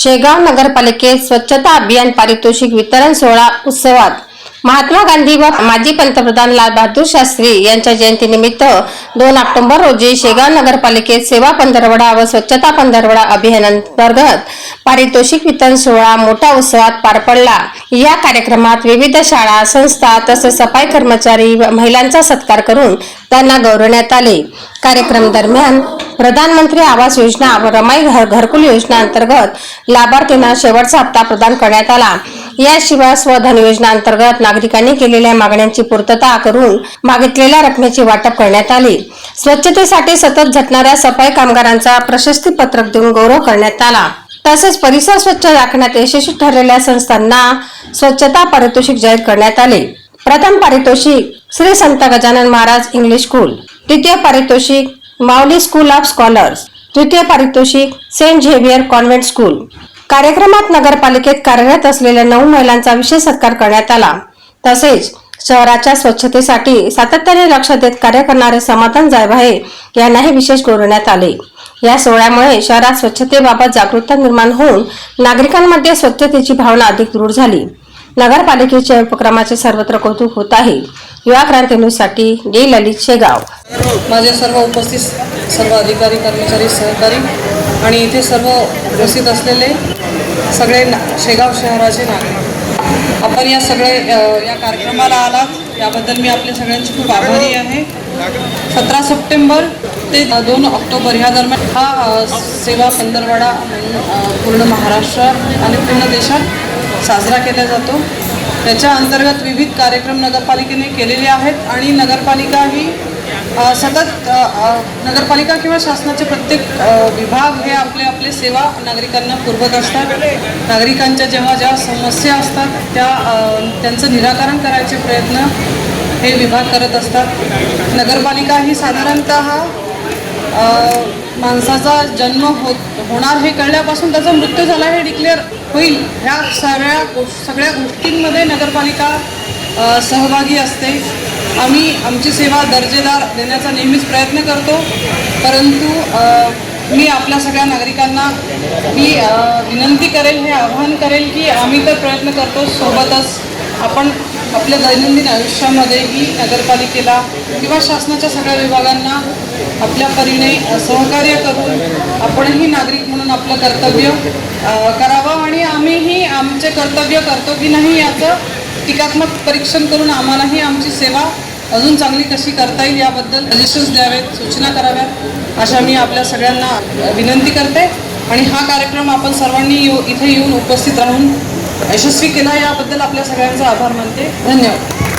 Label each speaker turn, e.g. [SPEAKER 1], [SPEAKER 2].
[SPEAKER 1] शेगाव नगरपालिकेत स्वच्छता अभियान पारितोषिक वितरण सोहळा उत्सवात महात्मा गांधी व माजी पंतप्रधान लालबहादूर शास्त्री यांच्या जयंतीनिमित्त दोन ऑक्टोबर रोजी शेगाव नगरपालिकेत सेवा पंधरवडा व स्वच्छता पंधरवडा अभियानांतर्गत पारितोषिक वितरण सोहळा मोठ्या उत्सवात पार पडला. या कार्यक्रमात विविध शाळा संस्था तसेच सफाई कर्मचारी व महिलांचा सत्कार करून त्यांना गौरवण्यात आले. कार्यक्रम दरम्यान प्रधानमंत्री आवास योजना व रमाई घर घरकुल योजना अंतर्गत लाभार्थींना शेवटचा हप्ता प्रदान करण्यात आला. याशिवाय स्वधन योजना अंतर्गत नागरिकांनी केलेल्या मागण्यांची पूर्तता करून मागितलेल्या रकमेची वाटप करण्यात आली. स्वच्छतेसाठी सतत झटणाऱ्या सफाई कामगारांचा प्रशस्ती पत्रक देऊन गौरव करण्यात आला. तसेच परिसर स्वच्छ राखण्यात यशस्वी ठरलेल्या संस्थांना स्वच्छता पारितोषिक जाहीर करण्यात आले. प्रथम पारितोषिक श्री संत गजानन महाराज इंग्लिश स्कूल द्वितीय पारितोषिक माऊली स्कूल ऑफ स्कॉलर्स तृतीय पारितोषिक सेंट झेवियर कॉन्व्हेंट स्कूल कार्यक्रमात नगरपालिकेत कार्यरत असलेल्या नऊ महिलांचा विशेष सत्कार करण्यात आला. तसेच शहराच्या स्वच्छतेसाठी सातत्याने लक्ष देत कार्य करणारे समाधान जायभाये यांनाही विशेष गौरवण्यात आले. या सोहळ्यामुळे शहरात स्वच्छतेबाबत जागरूकता निर्माण होऊन नागरिकांमध्ये स्वच्छतेची भावना अधिक दृढ झाली. नगरपालिकेच्या उपक्रमाचे सर्वत्र कौतुक होत आहे. युवा क्रांती न्यूजसाठी डी ललित शेगाव.
[SPEAKER 2] माझे सर्व उपस्थित सर्व अधिकारी कर्मचारी सहकारी आणि इथे सर्व उपस्थित असलेले सगळे ना शेगाव शहराचे नागरिक. आपण या सगळे या कार्यक्रमाला आलात. याबद्दल मी आपल्या सगळ्यांची खूप आभारी आहे. सतरा सप्टेंबर ते दोन ऑक्टोबर ह्या दरम्यान हा सेवा पंधरवाडा पूर्ण महाराष्ट्र आणि पूर्ण देशात साजरा केला जातो. त्याच्या अंतर्गत विविध कार्यक्रम नगरपालिकेने केलेले आहेत आणि नगरपालिका ही सतत नगरपालिका किंवा शासनाचे प्रत्येक विभाग हे आपले आपले सेवा नागरिकांना पुरवत असतात. नागरिकांच्या जेव्हा ज्या समस्या असतात त्या त्यांचं निराकरण करायचे प्रयत्न हे विभाग करत असतात. नगरपालिका ही साधारणत माणसाचा जन्म होत होणार हे कळल्यापासून त्याचा मृत्यू झाला हे डिक्लेअर होईल. ह्या सगळ्या गोष्ट सगळ्या गोष्टींमध्ये नगरपालिका सहभागी असते. आम्ही आमची सेवा दर्जेदार देण्याचा नेहमीच प्रयत्न करतो. परंतु मी आपल्या सगळ्या नागरिकांना ही विनंती करेल हे आवाहन करेल की आम्ही तर प्रयत्न करतो सोबतच आपण आपल्या दैनंदिन आयुष्यामध्येही नगरपालिकेला किंवा शासनाच्या सगळ्या विभागांना आपल्या परीने सहकार्य करून आपणही नागरिक म्हणून आपलं कर्तव्य करावं आणि आम्हीही आमचे कर्तव्य करतो की नाही याचं टीकात्मक परीक्षण करून आम्हालाही आमची सेवा अजून चांगली कशी करता येईल याबद्दल सजेशन्स द्यावेत सूचना कराव्यात अशा मी आपल्या सगळ्यांना विनंती करते. आणि हा कार्यक्रम आपण सर्वांनी येऊ इथे येऊन उपस्थित राहून यशस्वी केला याबद्दल आपल्या सगळ्यांचा आभार मानते. धन्यवाद.